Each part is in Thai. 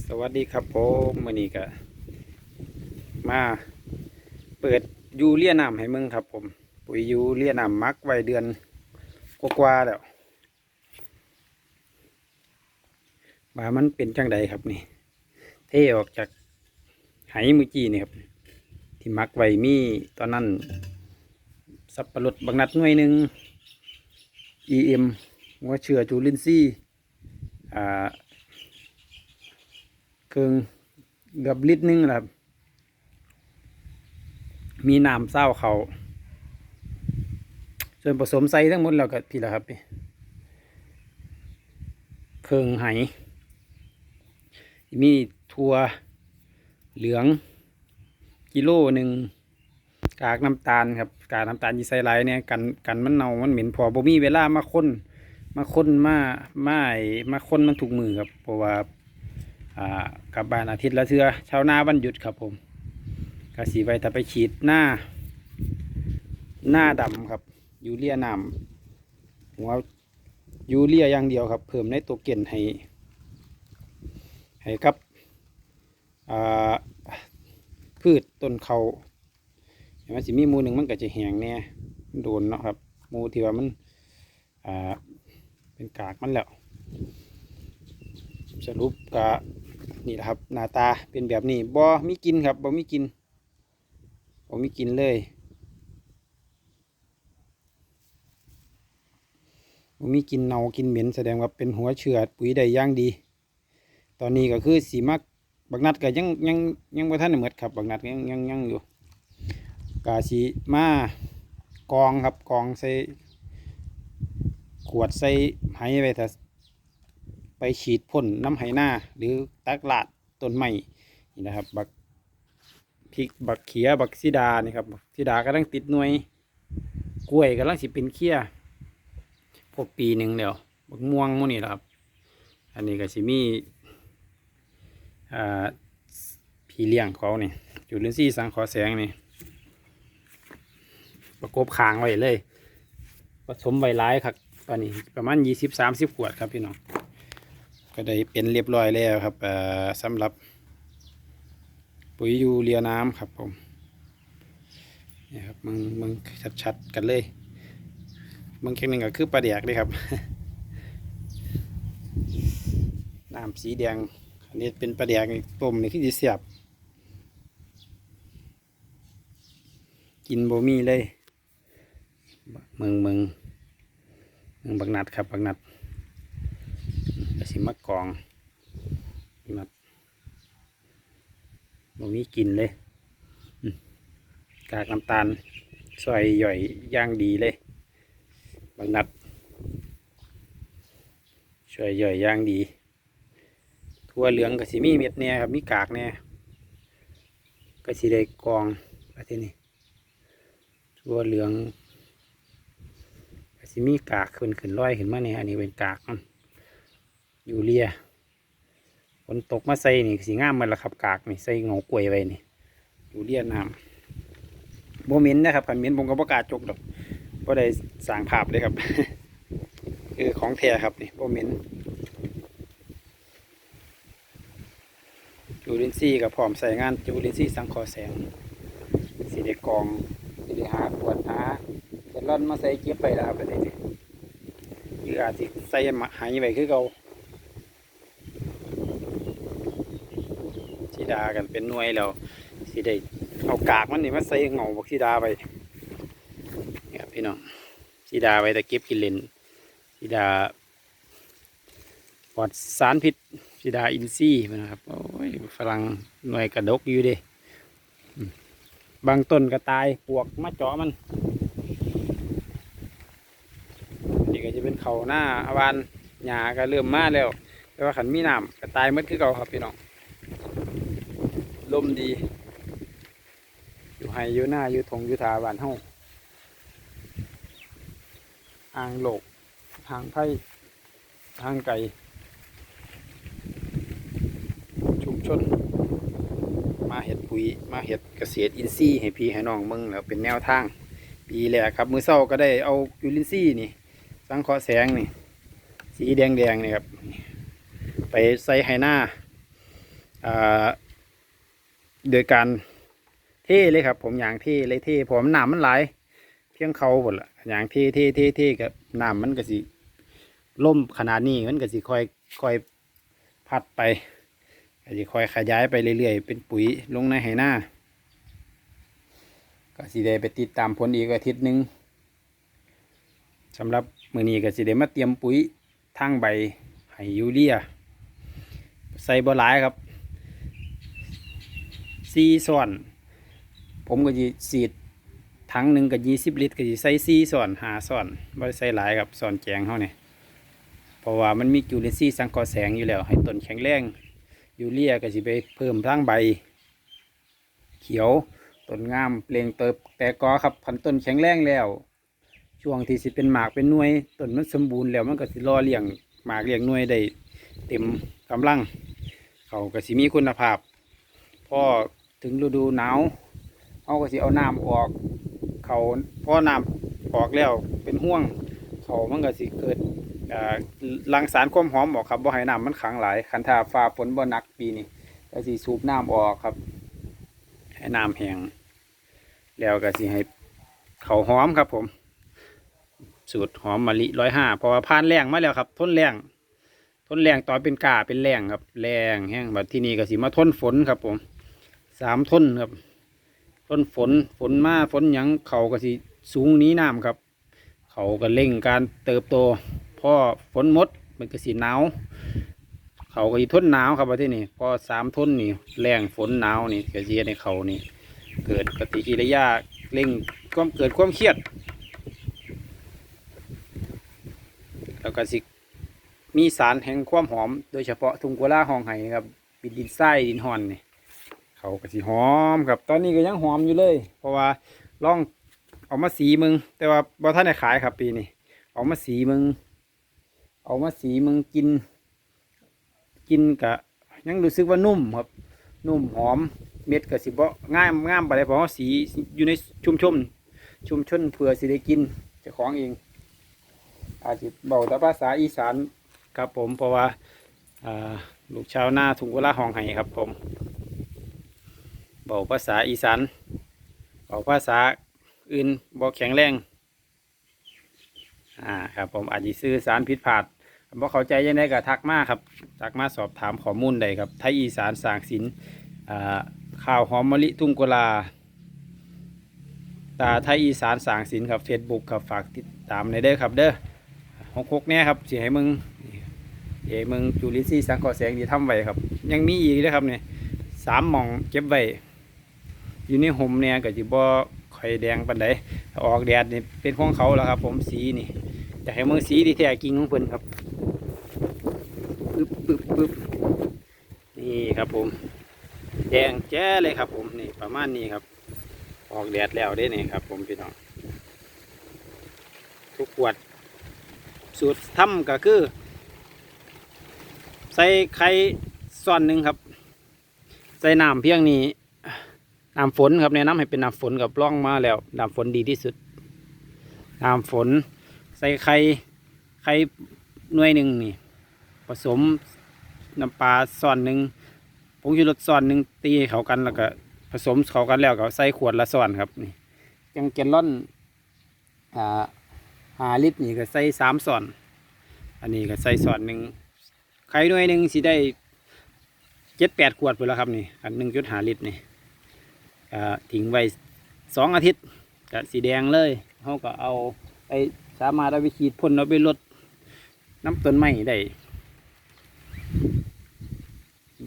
สวัสดีครับผมมือนี้ก็มาเปิดยูเรียน้ำให้มึงครับ ผม ปุ๋ยยูเรียน้ำมักไว้เดือนกว่าๆแล้วว่ามันเป็นจังใดครับนี่ เทออกจากไหมือกี้นี่ครับที่มักไว้มีตอนนั้น สับปะรดบางนัดหน่วยหนึ่ง EM หัวเชื้อจูลินซี่อ่า เครื่องเกับลิตรหนึงนะครับมีน้ำเศร้าเขาส่วนผสมใส่ทั้งหมดแล้วก็พี่ละครับพี่เครื่องไหมีทัวเหลือง กิโลหนึ่งกากน้ำตาลครับกากน้ำตาลยีใสไรเนี่ยกันกันมันเน่ามันเหม็นพอบ่มีเวลามาค้นมาค้นมามาไอ้มาค้นมันถูกมือครับเพราะว่า กลับบ้านอาทิตย์ละเทือชาหน้าวันหยุดครับผมกระสีไว้ถ้าไปฉีดหน้า หน้าดำครับ ยูเรียนำหัวยูเรียอย่างเดียวครับ เพิ่มในตัวเก่นให้ ให้ครับพืชต้นเขาเห็นไหมสิมีมูหนึ่งมันก็จะแหงแน่มันโดนเนาะครับ มูที่ว่ามันเป็นกากมันแล้วสรุปก็ นี่แหละครับ หน้าตาเป็นแบบนี้บ่มีกินครับบ่มีกินบ่มีกินเลยบ่มีกินเน่ากินเหม็นแสดงว่าเป็นหัวเชื้อปุ๋ยได้อย่างดี ตอนนี้ก็คือสีมักบักนัดก็ยังยังยังบ่ทันได้หมดครับบักนัดยังยังยังอยู่กาสีมากองครับกองใส่ขวดใส่ไหไว้ถ้า ไปฉีดพ่นน้ำไหหน้าหรือตักลาดต้นไม้นี่นะครับ บักพริกบักเขียบักซีดานี่ครับบักซีดากำลังติดหน่วย กล้วยกำลังสิเป็นเขี้ยพวกปีหนึ่งเดียวบักม่วงมู่นี่แหละครับ อันนี้ก็สิมีอ่าพี่เลี้ยงเขานี่จุลินทรีย์สังขอแสงนี่ประกบคางไว้เลย ผสมไว้ร้ายครับตอนนี้ประมาณยี่สิบสามสิบขวดครับพี่น้อง ก็ได้เป็นเรียบร้อยแล้วครับสำหรับปุ๋ยยูเรียน้ำครับผมนี่ครับมึงมึงชัดๆกันเลยมึงแค่หนึ่งก็คือปลาแดกเลยครับน้ำสีแดงอันนี้เป็นปลาแดกต้มนี่คือเสียบ กินโบมีเลยมึงมึงมึงบักนัดครับบักนัด สิมากองนัดบ่มีกลินเลย กากน้ำตาลซอยย่อยย่างดีเลย บางนัดช่วยย่อยย่างดี ทั่วเหลืองก็สิมีเม็ดเนี่ยครับมีกากเนี่ยก็สิได้กองไปที่นี่ทั่วเหลืองก็สิมีกากขึ้นขึ้นร้อยขึ้นมาเนี่ยอันนี้เป็นกากมัน ยูเรียฝนตกมาใส่นี่สีงามมันละครับกากนี่ใส่เงากล้วยไว้นี่ยูเรียน้ำโบเมินนะครับขันเมินผมก็ประกาศจกดอกก็ได้สางภาพเลยครับคือของแท้ครับนี่โบเมินจูลินซี่กับพร้อมใส่งานจูลินซี่สังคอแสงสีเด็กกองสีเด็กหาขวดหาจะร่อนมาใส่เก็บไปแล้วครับปเด็นนี้หรืออาจจะใส่หายไปคือเก่า ดากันเป็นหน่วยแล้วสีได้เอากากมันนี่มาใส่เงาบอกสีดาไปนี่ครับพี่น้องสีดาไปแต่เก็บกินเลนสีดาปลอดสารพิษสีดาอินทรีย์นะครับโอ้ยฝรั่งหน่วยกระดกอยู่เด้บางต้นก็ตายปวกมาเจาะมันนี่ก็จะเป็นเขาหน้าอวานหญ้าก็เริ่มมาแล้วแต่ว่าขันมีน้ำก็ตายหมดคือเก่าครับพี่น้อง ลมดี อยู่ไฮอยู่หน้าอยู่ทงอยู่ทาบ้านเฮาอ่างโลกทางไผ่ทางไก่ชุมชน มาเห็ดปุ๋ย มาเห็ดเกษตรอินทรีย์ให้พี่ให้น้องมึงแล้วเป็นแนวทาง ปีแรกครับ มือเศร้าก็ได้เอายูรินซี่นี่ สังเคราะห์แสงนี่ สีแดงแดงๆนี่ครับ ไปใส่ไฮหน้าอ่า โดยการเทเลยครับ ผมอย่างเทเลยเทเพอมันน้ำมันไหลายเพียงเขาหมดละอย่างเทเทเทเทกับน้ำมันก็สิล่มขนาดนี้มันก็สิค่อยค่อยพัดไปก็สิค่อยขยายไปเรื่อยๆ เป็นปุ๋ยลงในไหหน้าก็สิได้ไปติดตามผลอีกอาทิตย์หนึ่งสำหรับมือนี้ก็สิได้มาเตรียมปุ๋ยทางใบให้ยูเรียใส่บ่หลายครับ ซีส่วน ผมก็จะสีดถังหนึ่งกับยี่สิบลิตรก็จะใส่ซีส่วนหาส่วนบ่ได้ใส่หลายครับส่วนแจงเขาเนี่ยเพราะว่ามันมีจุลินทรีย์สังเคราะห์แสงอยู่แล้ว ให้ต้นแข็งแรงยูเรียก็จะไปเพิ่มทางใบ เขียวต้นงามเปล่งเติบแต่กอครับพันต้นแข็งแรงแล้วช่วงที่สิเป็นหมากเป็นหน่วยต้นมันสมบูรณ์แล้วมันก็สิรอเลี้ยงหมากเลี้ยงหน่วยได้เต็มกำลังเขาก็สิมีคุณภาพพ่อ ถึงฤดูหนาวเขาก็สิเอาน้ำออก เขาพอน้ำออกแล้วเป็นห่วง เขามันก็สิเกิดอ่ารังสารความหอมออกครับบ่ให้น้ำมันขังหลายคันถ้าฟ้าฝนบ่หนักปีนี้ก็สิสูบน้ำออกครับให้น้ำแห้งแล้วก็สิให้เขาหอมครับผม สูตรหอมมะลิร้อยห้าเพราะว่าผ่านแรงมาแล้วครับทนแรงทนแรงตอนเป็นกาเป็นแรงครับแรงแห้งแบบที่นี่ก็สิมาทนฝนครับผม สามทนครับทนฝนฝนมาฝนหยังเขาก็สิสูงนี้น้ำครับ เขาก็เร่งการเติบโตพอฝนมดมันก็สิหนาวเขาก็สิทนหนาวครับว่าที่นี่พอสามทนนี่แรงฝนหนาวนี่ก็สิเฮ็ดในเขานี่ เกิดปฏิกิริยาเร่งความเกิดความเครียด แล้วก็สิมีสารแห่งความหอม โดยเฉพาะทุ่งกุลาห้องไห้ครับปิดดินทรายดินหอนนี่ เขาก็สิหอมครับ ตอนนี้ก็ยังหอมอยู่เลย เพราะว่าล่องเอามาสีมึง แต่ว่าบ่ท่านได้ขายครับปีนี้เอามาสีมึง เอามาสีมึงกิน กินกะยังรู้สึกว่านุ่มครับ นุ่มหอมเม็ดก็สิบ่ง่ายง่ามไปเลยเพราะว่าสีอยู่ในชุมชนชุมชนเพื่อสิได้กินจ้าของเอง อาจจะเบาแต่ภาษาอีสานครับผมเพราะว่าลูกชาวนาถุงเวลาห้องไห้ครับผม เบาภาษาอีสานเบาภาษาอื่นบ่แข็งแรงอ่าครับผมอาจจะสื่อสารผิดพลาดบ่เข้าใจยังไงก็ทักมาครับทักมาสอบถามข้อมูลได้ครับไทยอีสานสางศิลป์อ่าข่าวหอมมะลิทุ่งกุลาตาไทยอีสานสางศิลป์ครับเฟซบุ๊กครับฝากติดตามในเด้อครับเด้อหกหกเนี่ยครับสิให้มึงเอ้มึงจุลินทรีย์สังเคราะห์แสงที่ทำไว้ครับ ยังมีอีกนะครับเนี่ยสามหม่องเก็บไว้ อยู่ในห่มเนี่ยก็จะบ่ไข่อยแดงปันใดออกแดดนี่เป็นของเขาแล้วครับ ผมสีนี่จะให้มึงสีที่แท้จริงของเพิ่นครับปึ๊บปึ๊บปึ๊บนี่ครับผม แดงแจ้เลยครับ ผมนี่ประมาณนี้ครับ ออกแดดแล้วได้นี่ครับ ผมพี่น้องทุกขวด สูตรทำก็คือ ใส่ไข่ส่วนหนึ่งครับ ใส่น้ำเพียงนี้ น้ำฝนครับแนะนำให้เป็นน้ำฝนกับร่องมาแล้วน้ำฝนดีที่สุดน้ำฝน ใส่ไข่ไข่หน่วยหนึ่งนี่ ผสมน้ำปลาส่วนหนึ่งผงชูรสส่วนหนึ่งตีเขากันแล้วก็ผสมเขากันแล้วก็ใส่ขวดละส่วนครับนี่ยังเกลลอนอ่าหาลิตรนี่ก็ใส่สามส่วนอันนี้ก็ใส่ส่วนหนึ่งไข่หน่วยหนึ่งสิได้เจ็ดแปดขวดไปแล้วครับนี่อันหนึ่งจุดหาลิตรนี่ ทิ้งไว้สองอาทิตย์ก็สีแดงเลยเขาก็เอาไปสามารถเอาไปขีดพ่นเอาไปลดน้ำต้นไม้ได้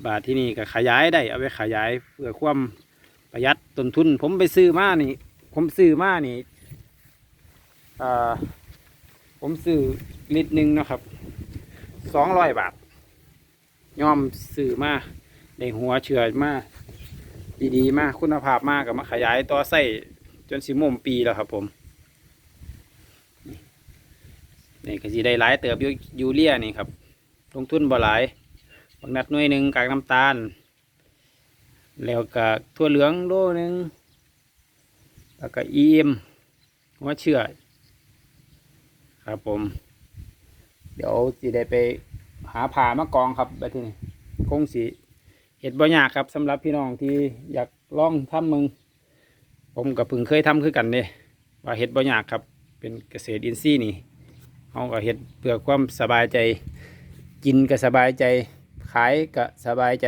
บาทที่นี่ก็ขยายได้เอาไปขยายเพื่อความประหยัดต้นทุน ผมไปซื้อมานี่ ผมซื้อมานี่ผมซื้อลิตรหนึ่งนะครับสองร้อยบาทยอมซื้อมาในหัวเชื่อมา ดีๆมากคุณภาพมากกับมาขยายต่อไส้จนสิมุมปีแล้วครับ ผมนี่ก็สิได้หลายเติบยูยูเรียนี่ครับ ลงทุนบ่หลายบางนัดหน่วยหนึ่งกากน้ำตาล แล้วก็ทั่วเหลืองโลหนึ่งแล้วก็อีเอ็มหัวเชื่อครับผม เดี๋ยวสิได้ไปหาผ่ามากองครับแบบที่นี่คงสิเหห็ดบ่ยากครับสำหรับพี่น้องที่อยากลองทำมึง ผมกับพึ่งเคยทำคือกันเด้ว่าเห็ดบ่ยากครับ เป็นเกษตรอินทรีย์นี่เขาก็เห็ดเพื่อความสบายใจ กินก็สบายใจ ขายก็สบายใจ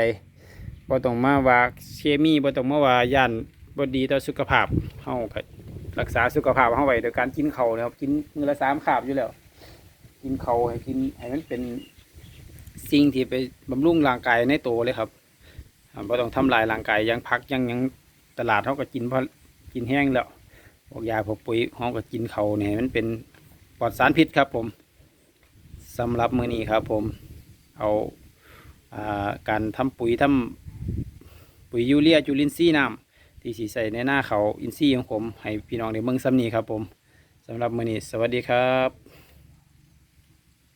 บ่ต้องมาว่าเคมีบ่ต้องมาว่าย่านบ่ดีต่อสุขภาพเฮาก็รักษาสุขภาพเฮาไว้โดยการกินเขานะครับ กินมื้อละสามคาบอยู่แล้ว กินเขาให้กินให้มันเป็นสิ่งที่ไปบำรุงร่างกายในโตวเลยครับ บ่ต้องทำลายร่างกายยังพักยังยังตลาดเฮาก็กินเพราะกินแห้งแล้วพวกยาพวกปุ๋ยเฮาก็กินเขาเนี่ยมันเป็นปลอดสารพิษครับผมสำหรับมื้อนี้ครับผมเอาอาการทำปุ๋ยทำปุ๋ยยูเรียจุลินทรีย์น้ำที่สีใส่ในหน้าเขาอินทรีย์ของผมให้พี่น้องได้เบิ่งซ้ำนี้ครับผมสำหรับมื้อนี้สวัสดีครับ